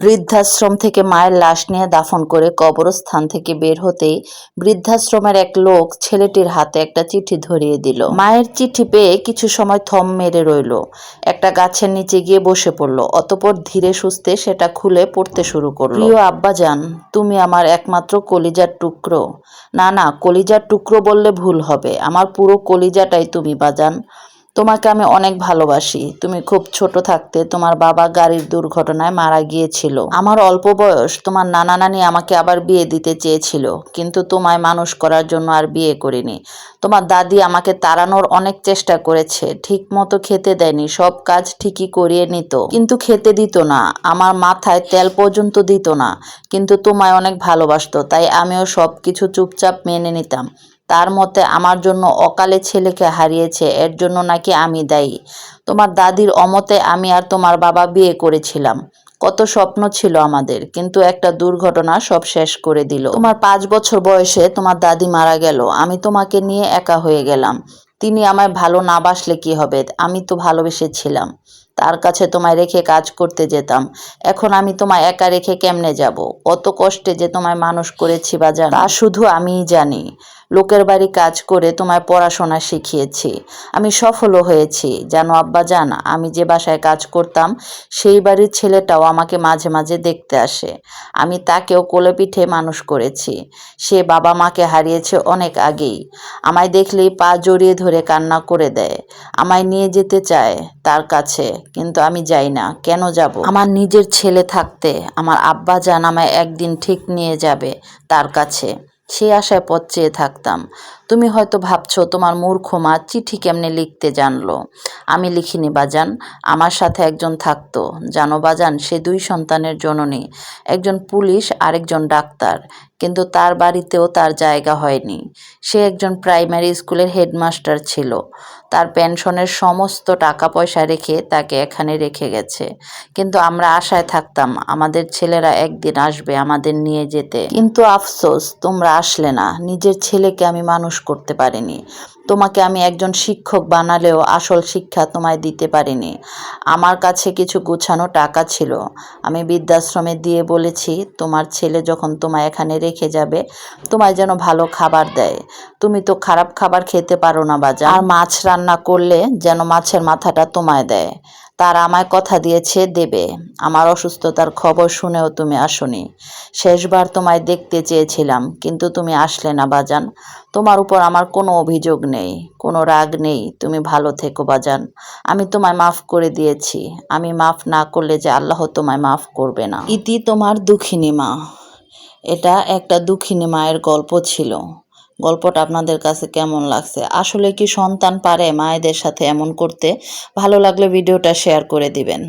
বৃদ্ধাশ্রম থেকে মায়ের লাশ নিয়ে দাফন করে কবরস্থান থেকে বের হতেই বৃদ্ধাশ্রমের এক লোক ছেলেটির হাতে একটা চিঠি ধরিয়ে দিল। মায়ের চিঠি পেয়ে কিছু সময় থম মেরে রইল। একটা গাছের নিচে গিয়ে বসে পড়ল। অতপর ধীরে সুস্থে সেটা খুলে পড়তে শুরু করল। প্রিয় আব্বাজান, তুমি আমার একমাত্র কলিজার টুকরো। না না, কলিজার টুকরো বললে ভুল হবে। আমার পুরো কলিজাটাই তুমি, বাজান। তোমাকে আমি অনেক ভালোবাসি। তুমি খুব ছোট থাকতে তোমার বাবা গাড়ির দুর্ঘটনায় মারা গিয়েছিল। আমার অল্প বয়স, তোমার নানা নানি আমাকে আবার বিয়ে দিতে চেয়েছিল। কিন্তু তোমায় মানুষ করার জন্য আর বিয়ে করিনি। তোমার দাদি আমাকে তাড়ানোর অনেক চেষ্টা করেছে। ঠিক মতো খেতে দেয়নি, সব কাজ ঠিকই করিয়ে নিত। কিন্তু খেতে দিত না, আমার মাথায় তেল পর্যন্ত দিত না। কিন্তু তোমায় অনেক ভালোবাসতো, তাই আমিও সব কিছু চুপচাপ মেনে নিতাম। তার মতে আমার জন্য অকালে ছেলেকে হারিয়েছে, এর জন্য নাকি আমি দায়ী। তোমার দাদির অমতে আমি আর তোমার বাবা বিয়ে করেছিলাম। কত স্বপ্ন ছিল আমাদের, কিন্তু একটা দুর্ঘটনা সব শেষ করে দিল। তোমার পাঁচ বছর বয়সে তোমার দাদি মারা গেল, আমি তোমাকে নিয়ে একা হয়ে গেলাম। তিনি আমায় ভালো না বাসলে কি হবে? আমি তো ভালোবেসেছিলাম। তার কাছে তোমায় রেখে কাজ করতে যেতাম। এখন আমি তোমায় একা রেখে কেমনে যাব? কত কষ্টে যে তোমায় মানুষ করেছি বা জানো। শুধু আমিই জানি। লোকের বাড়ি কাজ করে তোমায় পড়াশোনা শিখিয়েছি। আমি সফলও হয়েছি। জানো আব্বা জান, আমি যে বাসায় কাজ করতাম, সেই বাড়ির ছেলেটাও আমাকে মাঝে মাঝে দেখতে আসে। আমি তাকেও কোলে পিঠে মানুষ করেছি। সে বাবা মাকে হারিয়েছে অনেক আগেই। আমায় দেখলেই পা জড়িয়ে ধরে কান্না করে দেয়। আমায় নিয়ে যেতে চায় তার কাছে, কিন্তু আমি যাই না। কেন যাব? আমার নিজের ছেলে থাকতে আমার আব্বা জান আমায় একদিন ঠিক নিয়ে যাবে তার কাছে। সে আশায় পথ চেয়ে থাকতাম। তুমি হয়তো ভাবছ, তোমার মূর্খ মা চিঠি কেমনে লিখতে জানলো? আমি লিখিনি বাজান, আমার সাথে একজন থাকতো। জানো বাজান, সে দুই সন্তানের জননী। একজন পুলিশ, আরেকজন ডাক্তার। কিন্তু তার বাড়িতেও তার জায়গা হয়নি। সে একজন প্রাইমারি স্কুলের হেডমাস্টার ছিল। তার পেনশনের সমস্ত টাকা পয়সা রেখে তাকে এখানে রেখে গেছে। কিন্তু আমরা আশায় থাকতাম, আমাদের ছেলেরা একদিন আসবে আমাদের নিয়ে যেতে। কিন্তু আফসোস, তোমরা আসলে না। নিজের ছেলেকে আমি মানুষ করতে পারিনি। তোমাকে আমি একজন শিক্ষক বানালেও আসল শিক্ষা তোমায় দিতে পারিনি। আমার কাছে কিছু গুছানো টাকা ছিল। আমি বৃদ্ধাশ্রমে দিয়ে বলেছি, তোমার ছেলে যখন তোমায় এখানে রেখে যাবে, তোমায় যেন ভালো খাবার দেয়। তুমি তো খারাপ খাবার খেতে পারো না বাজা আর মাছ রান্না করলে যেন মাছের মাথাটা তোমায় দেয়। তার আমায় কথা দিয়েছে, দেবে। আমার অসুস্থতার খবর শুনেও তুমি আসনি। শেষবার তোমায় দেখতে চেয়েছিলাম, কিন্তু তুমি আসলে না, বাজান। তোমার উপর আমার কোনো অভিযোগ নেই, কোনো রাগ নেই। তুমি ভালো থেকো, বাজান। আমি তোমায় মাফ করে দিয়েছি। আমি মাফ না করলে যে আল্লাহ তোমায় মাফ করবে না। ইতি তোমার দুঃখিনী মা। এটা একটা দুঃখিনী মায়ের গল্প ছিল। গল্পটা আপনাদের কাছে কেমন লাগছে? আসলে কি সন্তান পারে মায়েদের সাথে এমন করতে? ভালো লাগলে ভিডিওটা শেয়ার করে দিবেন।